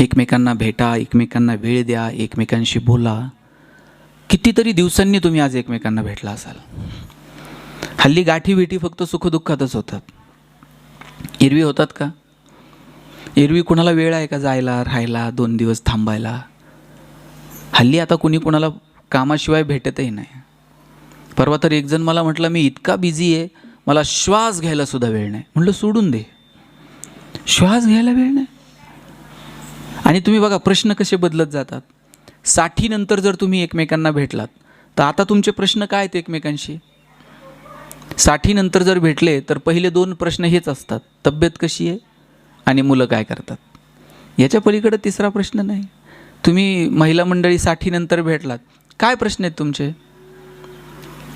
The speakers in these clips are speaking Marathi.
एकमेकांना भेटा एकमेकांना वेळ द्या एकमेकांशी बोला. कितीतरी दिवसांनी तुम्ही आज एकमेकांना भेटला असाल. हल्ली गाठी भेटी फक्त सुखदुःखातच होतात. एरवी होतात का? एरवी कुणाला वेळ आहे का जायला राहायला दोन दिवस थांबायला? हल्ली आता कुणी कुणाला कामाशिवाय भेटतही नाही. परवा तर एकजण मला म्हटलं मी इतका बिझी आहे मला श्वास घ्यायला सुद्धा वेळ नाही. म्हटलं सोडून दे. श्वास घ्यायला वेळ नाही? आणि तुम्ही बघा प्रश्न कसे बदलत जातात. साठीनंतर जर तुम्ही एकमेकांना भेटलात तर आता तुमचे प्रश्न काय आहेत एकमेकांशी? साठीनंतर जर भेटले तर पहिले दोन प्रश्न हेच असतात. तब्येत कशी आहे आणि मुलं काय करतात? याच्या पलीकडे तिसरा प्रश्न नाही. तुम्ही महिला मंडळी साठीनंतर भेटलात काय प्रश्न आहेत तुमचे?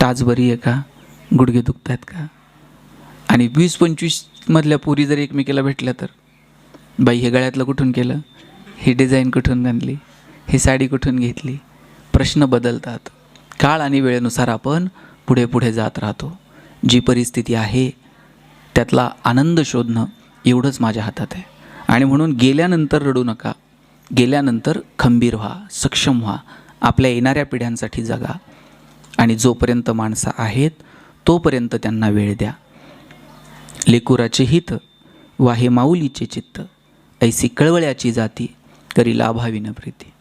टाच बरी आहे का? गुडघे दुखत आहेत का? आणि वीस पंचवीसमधल्या पुरी जर एकमेकीला भेटल्या तर? बाई हे गळ्यातलं कुठून केलं? ही डिझाईन कुठून आणली? ही साडी कुठून घेतली? प्रश्न बदलतात. काळ आणि वेळेनुसार आपण पुढे पुढे जात राहतो. जी परिस्थिती आहे त्यातला आनंद शोधणं एवढंच माझ्या हातात आहे. आणि म्हणून गेल्यानंतर रडू नका. गेल्यानंतर खंबीर व्हा सक्षम व्हा. आपल्या येणाऱ्या पिढ्यांसाठी जगा. आणि जोपर्यंत माणसं आहेत तोपर्यंत त्यांना वेळ द्या. लेकुराचे हित वा हे माऊलीचे चित्त ऐसी कळवळ्याची जाती करी लाभावी न प्रीती.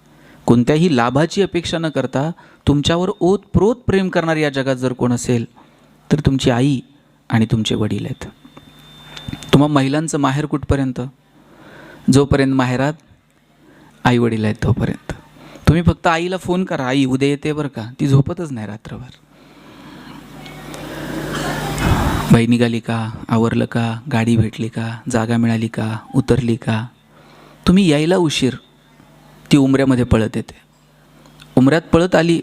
कोणत्याही लाभाची अपेक्षा न करता तुमच्यावर ओतप्रोत प्रेम करणारी या जगात जर कोण असेल तर तुमची आई आणि तुमचे वडील आहेत. तुम्हा महिलांचं माहेर कुठपर्यंत? जोपर्यंत माहेरात आई वडील आहेत तोपर्यंत. तुम्ही फक्त आईला फोन करा आई उद्या येते बरं का? ती झोपतच नाही रात्रभर. बाई निघाली का? आवरलं का? गाडी भेटली का? जागा मिळाली का? उतरली का? तुम्ही यायला उशीर. ती उमऱ्यामध्ये पळत येते. उमऱ्यात पळत आली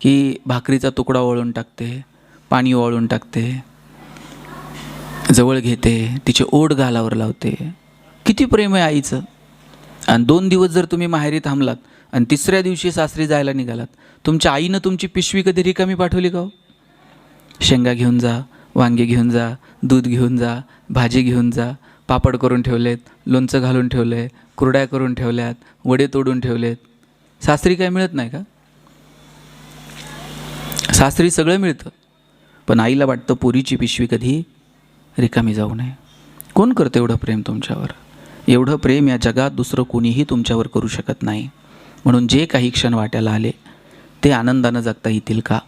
की भाकरीचा तुकडा वळून टाकते पाणी वळून टाकते जवळ घेते तिचे ओढ गालावर लावते. किती प्रेम आहे आईचं. आणि दोन दिवस जर तुम्ही माहेरी थांबलात आणि तिसऱ्या दिवशी सासरी जायला निघालात तुमच्या आईनं तुमची पिशवी कधी रिकामी पाठवली का हो? शेंगा घेऊन जा वांगे घेऊन जा दूध घेऊन जा भाजी घेऊन जा पापड करून ठेवलेत लोणचं घालून ठेवलं आहे कुरड्या करून ठेवल्यात वडे तोडून ठेवलेत. सासरी काय मिळत नाही का? सासरी सगळं मिळतं पण आईला वाटतं पुरीची पिशवी कधी रिकामी जाऊ नये. कोण करतं एवढं प्रेम तुमच्यावर? एवढं प्रेम या जगात दुसरं कोणीही तुमच्यावर करू शकत नाही. म्हणून जे काही क्षण वाट्याला आले ते आनंदानं जगता येतील का?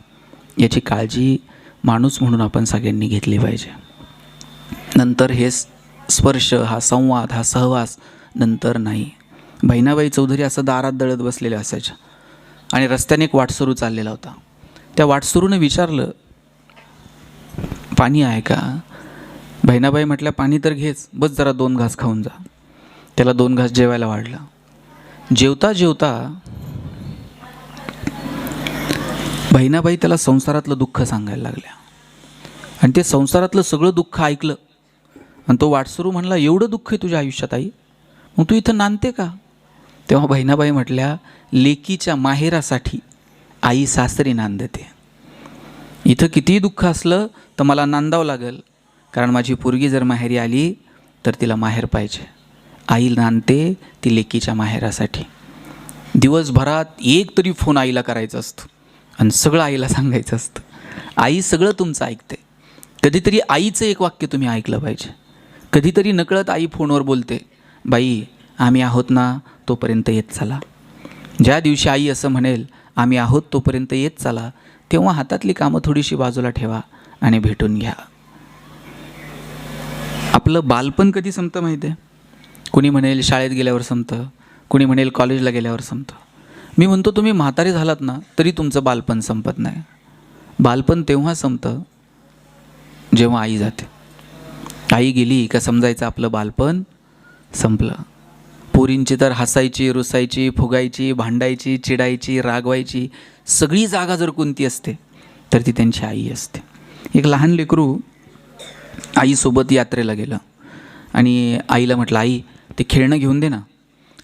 याची काळजी माणूस म्हणून आपण सगळ्यांनी घेतली पाहिजे. नंतर हेच स्पर्श हा संवाद हा सहवास नंतर नाही. बहिणाबाई चौधरी असं दारात दळत बसलेल्या असायच्या आणि रस्त्याने एक वाटसरू चाललेला होता. त्या वाटसुरूने विचारलं पाणी आहे का? बहिणाबाई म्हटल्या पाणी तर घेच बस जरा दोन घास खाऊन जा. त्याला दोन घास जेवायला वाढलं. जेवता जेवता बहिणाबाई त्याला संसारातलं दुःख सांगायला लागल्या. आणि ते संसारातलं सगळं दुःख ऐकलं. आणि तो वाटसरू म्हणला एवढं दुःख आहे तुझ्या आयुष्यात आई? मग तू इथं नांदते का? तेव्हा बहिणाबाई म्हटल्या लेकीच्या माहेरासाठी आई सासरी नांदते. इथं कितीही दुःख असलं तर मला नांदावं लागेल. कारण माझी पोरगी जर माहेरी आली तर तिला माहेर पाहिजे. आई नांदते ती लेकीच्या माहेरासाठी. दिवसभरात एक तरी फोन आईला करायचा असतो. आणि सगळं आईला सांगायचं असतं. आई सगळं तुमचं ऐकते. कधीतरी आईचं एक वाक्य तुम्ही ऐकलं पाहिजे. कधीतरी नकळत आई फोनवर बोलते बाई आम्ही आहोत ना तोपर्यंत येत चला. ज्या दिवशी आई असं म्हणेल आम्ही आहोत तोपर्यंत येत चला तेव्हा हातातली कामं थोडीशी बाजूला ठेवा आणि भेटून घ्या. आपलं बालपण कधी संपतं माहिती आहे कुणी म्हणेल शाळेत गेल्यावर संपतं. कुणी म्हणेल कॉलेजला गेल्यावर संपतं. मी म्हणतो तुम्ही म्हातारे झालात ना तरी तुमचं बालपण संपत नाही. बालपण तेव्हा संपतं जेव्हा आई जाते. आई गेली का समजायचं आपलं बालपण? संपलं. पोरींची तर हसायची रुसायची फुगायची भांडायची चिडायची रागवायची. सगळी जागा जर कोणती असते तर ती त्यांची आई असते. एक लहान लेकरू आईसोबत यात्रेला गेलं. आणि आईला म्हटलं आई ते खेळणं घेऊन दे ना.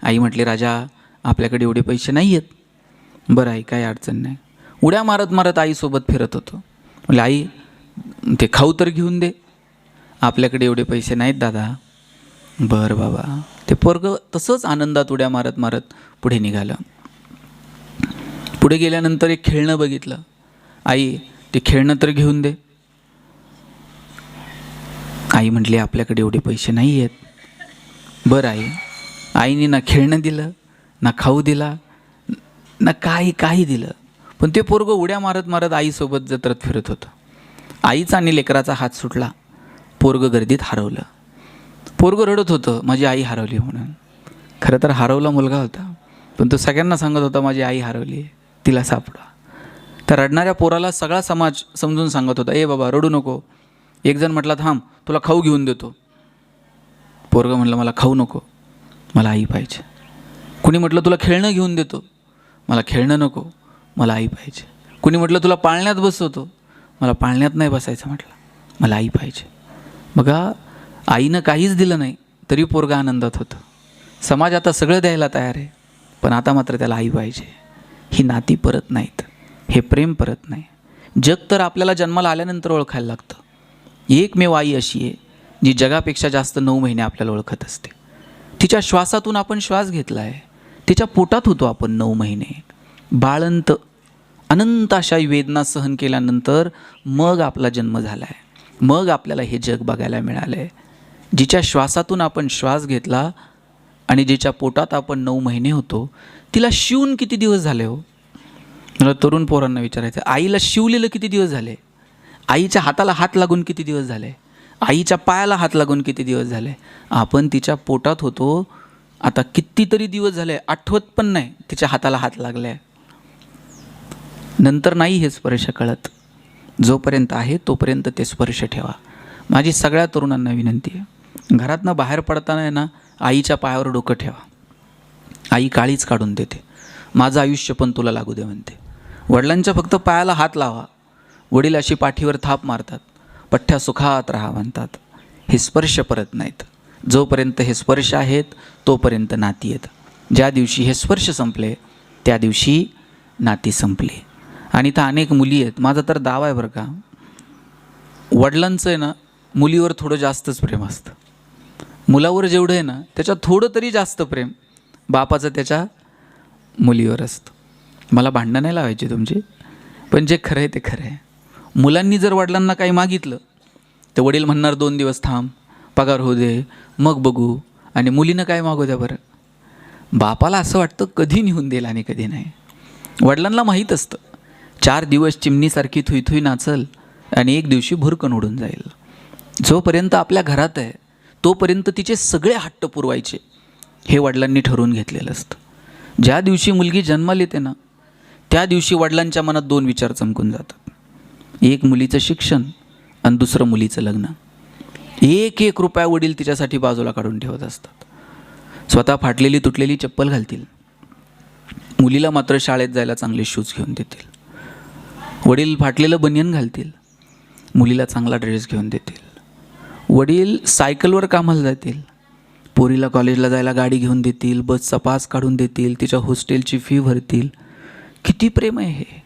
आई म्हटली राजा आपल्याकडे एवढे पैसे नाही आहेत बरं आई काय अडचण नाही. उड्या मारत मारत आईसोबत फिरत होतो. म्हटलं आई ते खाऊ तर घेऊन दे आपल्याकडे एवढे पैसे नाहीत दादा. बरं बाबा. ते पोरग तसंच आनंदात उड्या मारत मारत पुढे निघालं. पुढे गेल्यानंतर एक खेळणं बघितलं. आई ते खेळणं तर घेऊन दे. आई म्हटली आपल्याकडे एवढे पैसे नाही आहेत बरं आई. आईने ना खेळणं दिलं ना खाऊ दिला ना काही काही दिलं. पण ते पोरगं उड्या मारत मारत आईसोबत जत्रत फिरत होतं. आईचा आणि लेकराचा हात सुटला. पोरगं गर्दीत हरवलं. पोरगं रडत होतं माझी आई हरवली म्हणून. खरं तर हरवला मुलगा होता पण तो सगळ्यांना सांगत होता माझी आई हरवली तिला सापडा. त्या रडणाऱ्या पोराला सगळा समाज समजून सांगत होता ए बाबा रडू नको. एकजण म्हटला थांब तुला खाऊ घेऊन देतो. पोरगं म्हटलं मला खाऊ नको. मला आई पाहिजे. कुणी म्हटलं तुला खेळणं घेऊन देतो. मला खेळणं नको. मला आई पाहिजे. कुणी म्हटलं तुला पाळण्यात बसवतो. मला पाळण्यात नाही बसायचं. म्हटलं मला आई पाहिजे. बघा आईनं काहीच दिलं नाही तरी पोरगा आनंदात होतं. समाज आता सगळं द्यायला तयार आहे पण आता मात्र त्याला आई पाहिजे. ही नाती परत नाहीत हे प्रेम परत नाही. जग तर आपल्याला जन्माला आल्यानंतर ओळखायला लागतं. एकमेव आई अशी आहे जी जगापेक्षा जास्त नऊ महिने आपल्याला ओळखत असते. तिच्या श्वासातून आपण श्वास घेतला आहे तिच्या पोटात होतो आपण नऊ महिने. बाळंत अनंत अशा वेदना सहन केल्यानंतर मग आपला जन्म झाला आहे मग आपल्याला हे जग बघायला मिळालं आहे जिच्या श्वासातून आपण श्वास घेतला आणि जिच्या पोटात आपण नऊ महिने होतो तिला शिवून किती दिवस झाले हो? मला तरुण पोरांना विचारायचं आईला शिवलेलं किती दिवस झाले? आईच्या हाताला हात लागून किती दिवस झाले? आईच्या पायाला हात लागून किती दिवस झाले? आपण तिच्या पोटात होतो आता कितीतरी दिवस झाले आठवत पण नाही तिच्या हाताला हात लागले. नंतर नाही हे स्पर्श कळत. जोपर्यंत आहे तोपर्यंत ते स्पर्श ठेवा. माझी सगळ्या तरुणांना विनंती आहे. घरातनं बाहेर पडताना आहे ना आईच्या पायावर डोकं ठेवा. आई काळीच काढून देते. माझं आयुष्य पण तुला लागू दे म्हणते. वडिलांच्या फक्त पायाला हात लावा. वडील अशी पाठीवर थाप मारतात. पठ्ठ्या सुखात राहा म्हणतात. हे स्पर्श परत नाहीत. जोपर्यंत हे स्पर्श आहेत तोपर्यंत नाती आहेत. ज्या दिवशी हे स्पर्श संपले त्या दिवशी नाती संपली. आणि इथं अनेक मुली आहेत. माझा तर दावा आहे बरं का वडिलांचं आहे ना मुलीवर थोडं जास्तच प्रेम असतं. मुलावर जेवढं आहे ना त्याच्यात थोडं तरी जास्त प्रेम बापाचं त्याच्या मुलीवर असतं. मला भांडणं नाही लावायची तुमची पण जे खरं आहे ते खरं आहे. मुलांनी जर वडिलांना काही मागितलं तर वडील म्हणणार दोन दिवस थांब पगार होऊ दे मग बघू. आणि मुलीनं काय मागू द्या बरं? बापाला असं वाटतं कधी निघून देईल आणि कधी नाही. वडिलांना माहीत असतं. चार दिवस चिमणीसारखी थुईथुई नाचल आणि एक दिवशी भुरकन उडून जाईल. जोपर्यंत आपल्या घरात आहे तोपर्यंत तिचे सगळे हट्ट पुरवायचे हे वडिलांनी ठरवून घेतलेलं असतं. ज्या दिवशी मुलगी जन्माला येते ना त्या दिवशी वडिलांच्या मनात दोन विचार चमकून जातात. एक मुलीचं शिक्षण आणि दुसरं मुलीचं लग्न. एक एक रुपया वडील तिच्यासाठी बाजूला काढून ठेवत असतात. स्वतः फाटलेली तुटलेली चप्पल घालतील. मुलीला मात्र शाळेत जायला चांगले शूज घेऊन देतील. वडील फाटलेलं बनियन घालतील. मुलीला चांगला ड्रेस घेऊन देतील. वडील सायकलवर कामाला जातील. पोरीला कॉलेजला जायला गाडी घेऊन देतील बसचा पास काढून देतील तिच्या हॉस्टेलची फी भरतील. किती प्रेम आहे हे?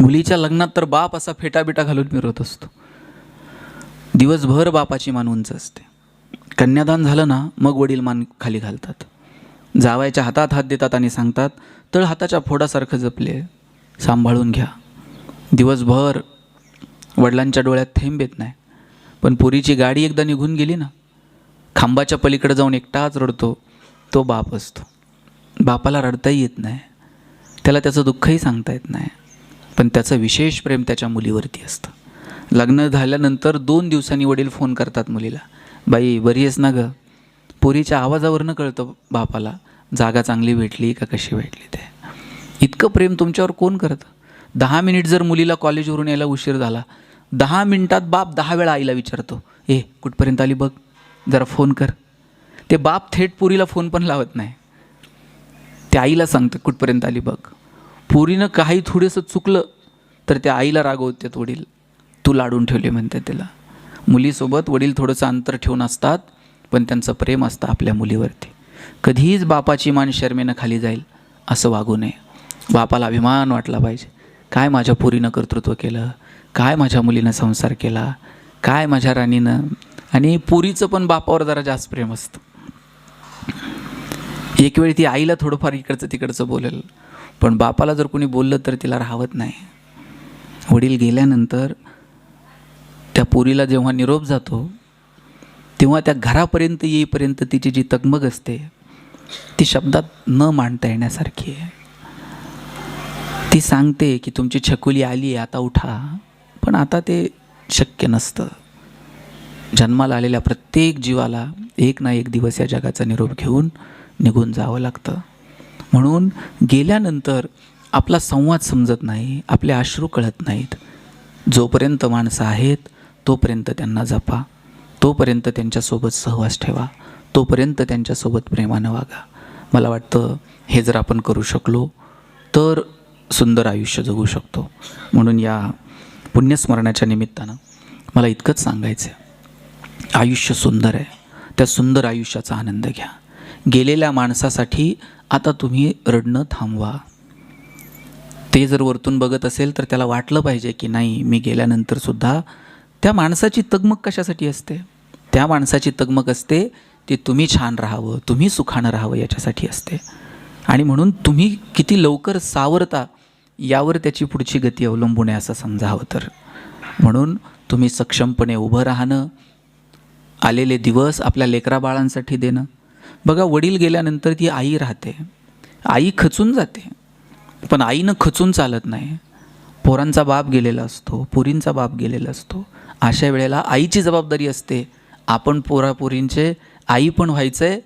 मुलीच्या लग्नात तर बाप असा फेटाबिटा घालून मिरवत असतो. दिवसभर बापाची मान उंच असते. कन्यादान झालं ना मग वडील मान खाली घालतात. जावायच्या हातात हात देतात आणि सांगतात तळ हाताच्या फोडासारखं जपले सांभाळून घ्या. दिवसभर वडिलांच्या डोळ्यात थेंब येत नाही. पण पुरीची गाडी एकदा निघून गेली ना खांबाच्या पलीकडे जाऊन एकटाच रडतो तो बाप असतो. बापाला रडताही येत नाही. त्याला त्याचं दुःखही सांगता येत नाही. पण त्याचं विशेष प्रेम त्याच्या मुलीवरती असतं. लग्न झाल्यानंतर दोन दिवसांनी वडील फोन करतात मुलीला. बाई बरी आहेस ना गं? पोरीच्या आवाजावरनं कळतं बापाला जागा चांगली भेटली का कशी भेटली ते? इतकं प्रेम तुमच्यावर कोण करतं? दहा मिनिट जर मुलीला कॉलेजवरून यायला उशीर झाला दहा मिनिटात बाप दहा वेळा आईला विचारतो ए कुठपर्यंत आली बघ जरा फोन कर. ते बाप थेट पुरीला फोन पण लावत नाही. ते आईला सांगतं कुठपर्यंत आली बघ. पुरीनं काही थोडंसं चुकलं तर त्या आईला रागवतात वडील. तू लाडून ठेवले म्हणते त्याला. मुलीसोबत वडील थोडंसं अंतर ठेवून असतात पण त्यांचं प्रेम असतं आपल्या मुलीवरती. कधीच बापाची मान शर्मेनं खाली जाईल असं वागू नये. बापाला अभिमान वाटला पाहिजे. काय माझ्या पुरीनं कर्तृत्व केलं? काय माझ्या मुलीनं संसार केला? काय माझ्या राणीनं? आणि पुरीचं पण बापावर जरा जास्त प्रेम असतं. एक वेळ ती आईला थोडंफार इकडचं तिकडचं बोलेल. पण बापाला जर कोणी बोललं तर तिला राहवत नाही. वडील गेल्यानंतर त्या पोरीला जेव्हा निरोप जातो तेव्हा त्या घरापर्यंत येईपर्यंत तिची जी तगमग असते ती शब्दात न मांडता येण्यासारखी आहे. ती सांगते की तुमची छकुली आली आहे आता उठा. पण आता ते शक्य नसतं. जन्माला आलेल्या प्रत्येक जीवाला एक ना एक दिवस या जगाचा निरोप घेऊन निघून जावं लागतं. म्हणून गेल्यानंतर आपला संवाद समजत नाही आपले अश्रू कळत नाहीत. जोपर्यंत माणसं आहेत तोपर्यंत त्यांना जपा. तोपर्यंत त्यांच्यासोबत सहवास ठेवा. तोपर्यंत त्यांच्यासोबत प्रेमानं वागा. मला वाटतं हे जर आपण करू शकलो तर सुंदर आयुष्य जगू शकतो. म्हणून या पुण्यस्मरणाच्या निमित्तानं मला इतकंच सांगायचं आहे आयुष्य सुंदर आहे. त्या सुंदर आयुष्याचा आनंद घ्या. गेलेल्या माणसासाठी आता तुम्ही रडणं थांबवा. ते जर वरतून बघत असेल तर त्याला वाटलं पाहिजे की नाही मी गेल्यानंतरसुद्धा त्या माणसाची तगमग कशासाठी असते? त्या माणसाची तगमग असते ती तुम्ही छान राहावं तुम्ही सुखानं राहावं याच्यासाठी असते. आणि म्हणून तुम्ही किती लवकर सावरता यावर त्याची पुढची गती अवलंबून आहे असं समजावं तर. म्हणून तुम्ही सक्षमपणे उभं राहणं आलेले दिवस आपल्या लेकरा बाळांसाठी देणं. बघा वडील गेल्यानंतर ती आई राहते. आई खचून जाते. पण आईनं खचून चालत नाही. पोरांचा बाप गेलेला असतो पोरींचा बाप गेलेला असतो. अशा वेळेला आईची जबाबदारी असते. आपण पोरापोरींचे आई पण व्हायचं आहे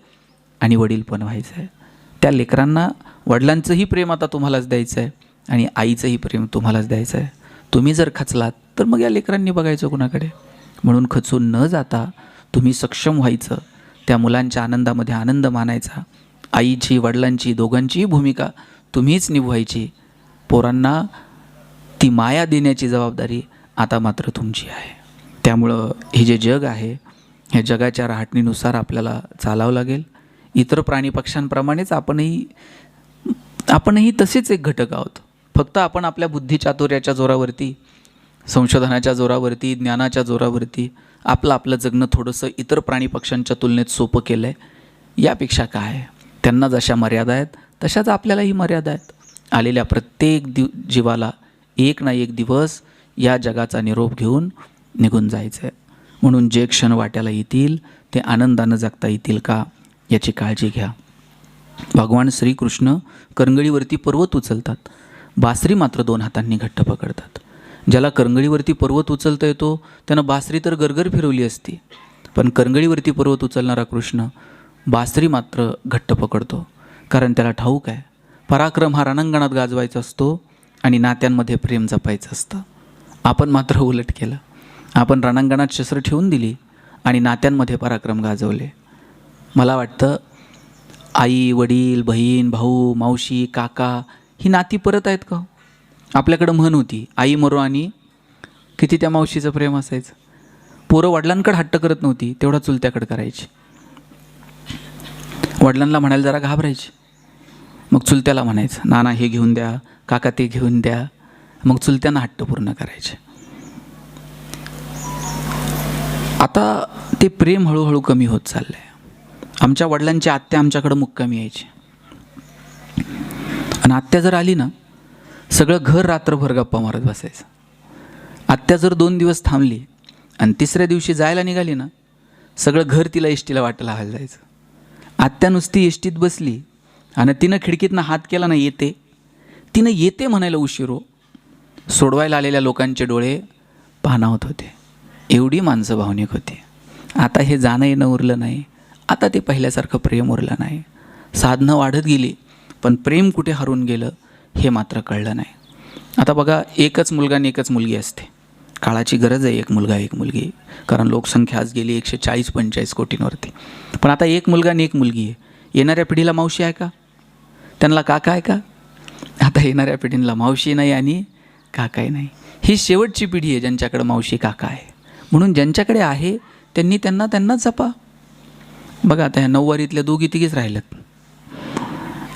आणि वडील पण व्हायचं आहे त्या लेकरांना वडिलांचंही प्रेम आता तुम्हालाच द्यायचं आहे आणि आईचंही प्रेम तुम्हालाच द्यायचं आहे. तुम्ही जर खचलात तर मग या लेकरांनी बघायचं कुणाकडे? म्हणून खचून न जाता तुम्ही सक्षम व्हायचं त्या मुलांच्या आनंदामध्ये आनंद मानायचा. आईची वडिलांची दोघांचीही भूमिका तुम्हीच निभवायची. पोरांना ती माया देण्याची जबाबदारी आता मात्र तुमची आहे. त्यामुळं हे जे जग आहे ह्या जगाच्या राहटणीनुसार आपल्याला चालावं लागेल. इतर प्राणी पक्ष्यांप्रमाणेच आपणही आपणही तसेच एक घटक आहोत. फक्त आपण आपल्या बुद्धिचातुर्याच्या जोरावरती संशोधनाच्या जोरावरती ज्ञानाच्या जोरावरती आपलं आपलं जगणं थोडंसं इतर प्राणी पक्ष्यांच्या तुलनेत सोपं केलं आहे यापेक्षा काय? त्यांना जशा मर्यादा आहेत तशाच आपल्यालाही मर्यादा आहेत. आलेल्या प्रत्येक दिव जीवाला एक ना एक दिवस या जगाचा निरोप घेऊन निघून जायचं आहे म्हणून जे क्षण वाट्याला येतील ते आनंदानं जगता येतील का याची काळजी घ्या. भगवान श्रीकृष्ण करंगळीवरती पर्वत उचलतात. बासरी मात्र दोन हातांनी घट्ट पकडतात. ज्याला करंगळीवरती पर्वत उचलता येतो त्यानं बासरी तर गरगर फिरवली असती. पण करंगळीवरती पर्वत उचलणारा कृष्ण बासरी मात्र घट्ट पकडतो कारण त्याला ठाऊक आहे. पराक्रम हा रणांगणात गाजवायचा असतो आणि नात्यांमध्ये प्रेम जपायचं असतं. आपण मात्र उलट केलं. आपण रणांगणात शस्त्र ठेवून दिली आणि नात्यांमध्ये पराक्रम गाजवले. मला वाटतं आई वडील बहीण भाऊ मावशी काका ही नाती परत आहेत का हो? आपल्याकडं म्हण होती आई मरो आणि किती त्या मावशीचं प्रेम असायचं. पोरं वडिलांकडे हट्ट करत नव्हती तेवढा चुलत्याकडे करायची. वडिलांना म्हणायला जरा घाबरायची. मग चुलत्याला म्हणायचं नाना हे घेऊन द्या काका ते घेऊन द्या. मग चुलत्यांना हट्ट पूर्ण करायचे. आता ते प्रेम हळूहळू कमी होत चाललं आहे आमच्या वडिलांची आत्या आमच्याकडं मुक्कामी यायची. आणि आत्या जर आली ना सगळं घर रात्रभर गप्पा मारत बसायचं. आत्या जर दोन दिवस थांबली आणि तिसऱ्या दिवशी जायला निघाली ना सगळं घर तिला एष्टीला वाटायला हल जायचं. आत्या नुसती एष्टीत बसली आणि तिनं खिडकीतनं हात केला ना येते. तिनं येते म्हणायला उशिरो हो. सोडवायला आलेल्या लोकांचे डोळे पाणावत होते. एवढी माणसं भावनिक होती. आता हे जाणं येणं उरलं नाही. आता ते पहिल्यासारखं प्रेम उरलं नाही. साधनं वाढत गेली. पण प्रेम कुठे हरून गेलं हे मात्र कळलं नाही. आता बघा एकच मुलगा आणि एकच मुलगी असते. काळाची गरज आहे एक मुलगा एक मुलगी. कारण लोकसंख्या आज गेली एकशे चाळीस पंचेचाळीस कोटींवरती. पण आता एक मुलगा आणि एक मुलगी आहे. येणाऱ्या पिढीला मावशी आहे का? त्यांना काका आहे का? आता येणाऱ्या पिढीला मावशी नाही आणि काकाही नाही. ही शेवटची पिढी आहे ज्यांच्याकडे मावशी काका आहे. म्हणून ज्यांच्याकडे आहे त्यांनी त्यांना त्यांना जपा. बघा आता ह्या नऊवारीतल्या दोघी तिघीच राहिल्यात.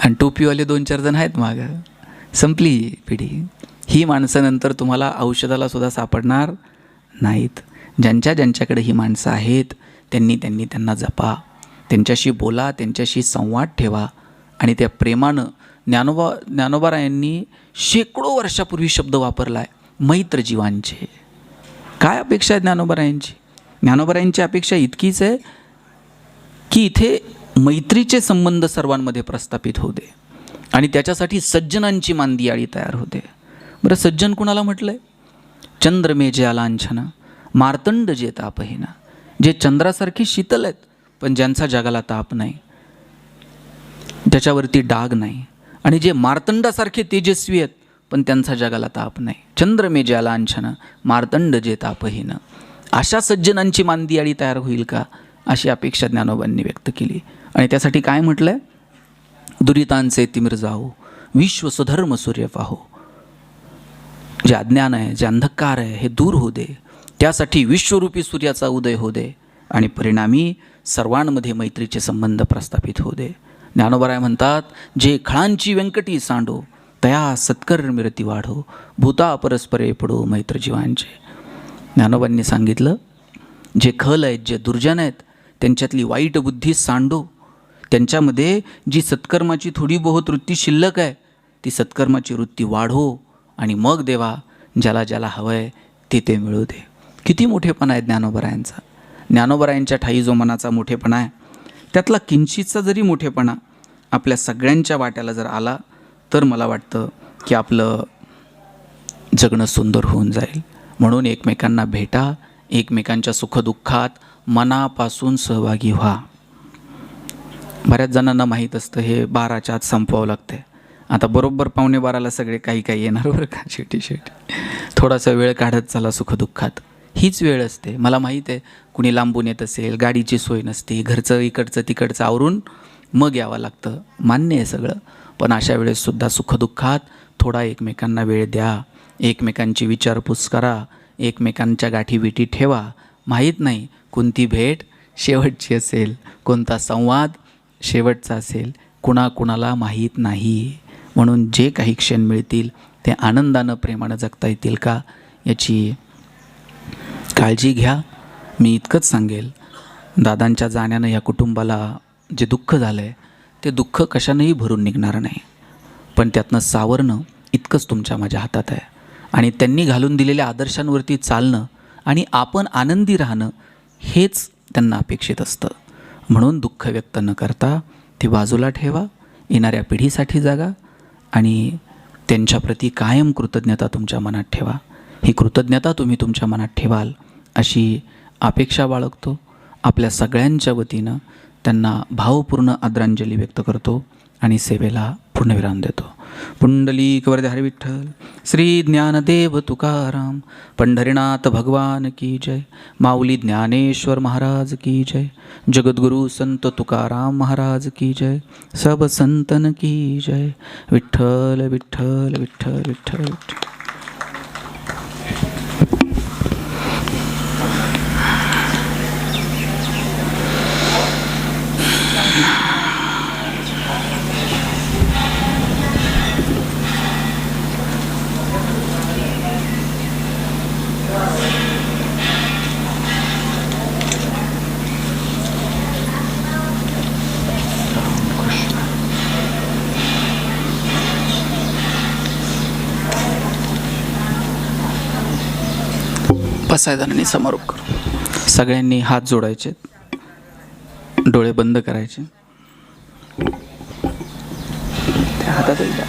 आणि टोपीवाले दोन चार जण आहेत मागं. संपली पिढी. ही माणसं नंतर तुम्हाला औषधाला सुद्धा सापडणार नाहीत. ज्यांच्या ज्यांच्याकडे ही माणसं आहेत त्यांनी त्यांनी त्यांना जपा. त्यांच्याशी बोला त्यांच्याशी संवाद ठेवा आणि त्या प्रेमानं ज्ञानोबा ज्ञानोबारायांनी शेकडो वर्षापूर्वी शब्द वापरला आहे मैत्र जीवांचे. काय अपेक्षा आहे ज्ञानोबारायांची? ज्ञानोबारायांची अपेक्षा इतकीच आहे की इथे मैत्रीचे संबंध सर्वांमध्ये प्रस्थापित होते. आणि त्याच्यासाठी सज्जनांची मांदियाळी तयार होते. बरं सज्जन कुणाला म्हटलं आहे चंद्र मे जे लांछन मार्तंड जे तापहीना. जे चंद्रासारखे शीतल आहेत पण ज्यांचा जगाला ताप नाही. त्याच्यावरती डाग नाही. आणि जे मार्तंडासारखे तेजस्वी आहेत पण त्यांचा जगाला ताप नाही. चंद्र मे ज्या मार्तंड जे तापहीन. अशा सज्जनांची मांदियाळी तयार होईल का? अशी अपेक्षा ज्ञानोबांनी व्यक्त केली. आणि त्यासाठी काय म्हटलं आहे दुरितांचे तिमिर जाओ विश्व सुधर्म सूर्य पाहो. जे अज्ञान आहे जे अंधकार आहे हे दूर होऊ दे. त्यासाठी विश्वरूपी सूर्याचा उदय होऊ दे आणि परिणामी सर्वांमध्ये मैत्रीचे संबंध प्रस्थापित होऊ दे. ज्ञानोबराय म्हणतात जे खळांची व्यंकटी सांडो तया सत्कर मिरती वाढो. भूता परस्परे पडो मैत्र जीवांचे ज्ञानोबांनी सांगितलं जे खल आहेत जे दुर्जन आहेत त्यांच्यातली वाईट बुद्धी सांडो. त्यांच्यामध्ये जी सत्कर्माची थोडी बहुत वृत्ती शिल्लक आहे ती सत्कर्माची वृत्ती वाढो आणि मग देवा ज्याला ज्याला हवं आहे ते ते मिळू दे. किती मोठेपणा आहे ज्ञानोबरायांचा. ज्ञानोबरायांच्या ठाई जो मनाचा मोठेपणा आहे त्यातला किंचितचा जरी मोठेपणा आपल्या सगळ्यांच्या वाट्याला जर आला तर मला वाटतं की आपलं जगणं सुंदर होऊन जाईल. म्हणून एकमेकांना भेटा एकमेकांच्या सुखदुःखात मनापासून सहभागी व्हा. बऱ्याच जणांना माहीत असतं हे बाराच्या आत संपवावं लागतं आता बरोबर पावणे बाराला सगळे काही काही येणार बरं का? शेवटी शेवटी. थोडासा वेळ काढत चला सुखदुःखात. हीच वेळ असते. मला माहीत आहे कुणी लांबून येत असेल गाडीची सोय नसते घरचं इकडचं तिकडचं आवरून मग यावं लागतं. मान्य आहे सगळं. पण अशा वेळेससुद्धा सुखदुःखात थोडा एकमेकांना वेळ द्या. एकमेकांची विचारपूस करा. एकमेकांच्या गाठीविटी ठेवा. माहीत नाही कोणती भेट शेवटची असेल कोणता संवाद शेवटचा असेल कुणाकुणाला माहीत नाही. म्हणून जे काही क्षण मिळतील ते आनंदानं प्रेमानं जगता येतील का याची काळजी घ्या. मी इतकंच सांगेल दादांच्या जाण्यानं या कुटुंबाला जे दुःख झालं आहे ते दुःख कशानंही भरून निघणार नाही. पण त्यातनं सावरणं इतकंच तुमच्या माझ्या हातात आहे. आणि त्यांनी घालून दिलेल्या आदर्शांवरती चालणं आणि आपण आनंदी राहणं हेच त्यांना अपेक्षित असतं. म्हणून दुःख व्यक्त न करता ते बाजूला ठेवा येणाऱ्या पिढीसाठी जागा आणि त्यांच्याप्रती कायम कृतज्ञता तुमच्या मनात ठेवा. ही कृतज्ञता तुम्ही तुमच्या मनात ठेवाल अशी अपेक्षा बाळगतो. आपल्या सगळ्यांच्या वतीनं त्यांना भावपूर्ण आदरांजली व्यक्त करतो आणि सेवेला पूर्णविराम देतो. पुंडलीक वरद हरी विठ्ठल श्री ज्ञानदेव तुकाराम पंढरीनाथ भगवान की जय माऊली ज्ञानेश्वर महाराज की जय जगद्गुरु संत तुकाराम महाराज की जय सब संतन की जय विठ्ठल विठ्ठल विठ्ठल विठ्ठल विठ्ठल. बसायदानाने समारोप करू सगळ्यांनी हात जोडायचे. डोळे बंद करायचे. त्या हातातच द्या.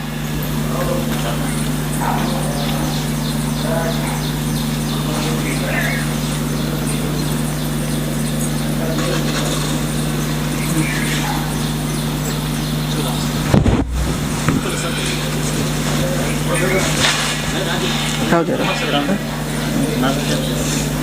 राहू द्या, राहू द्या.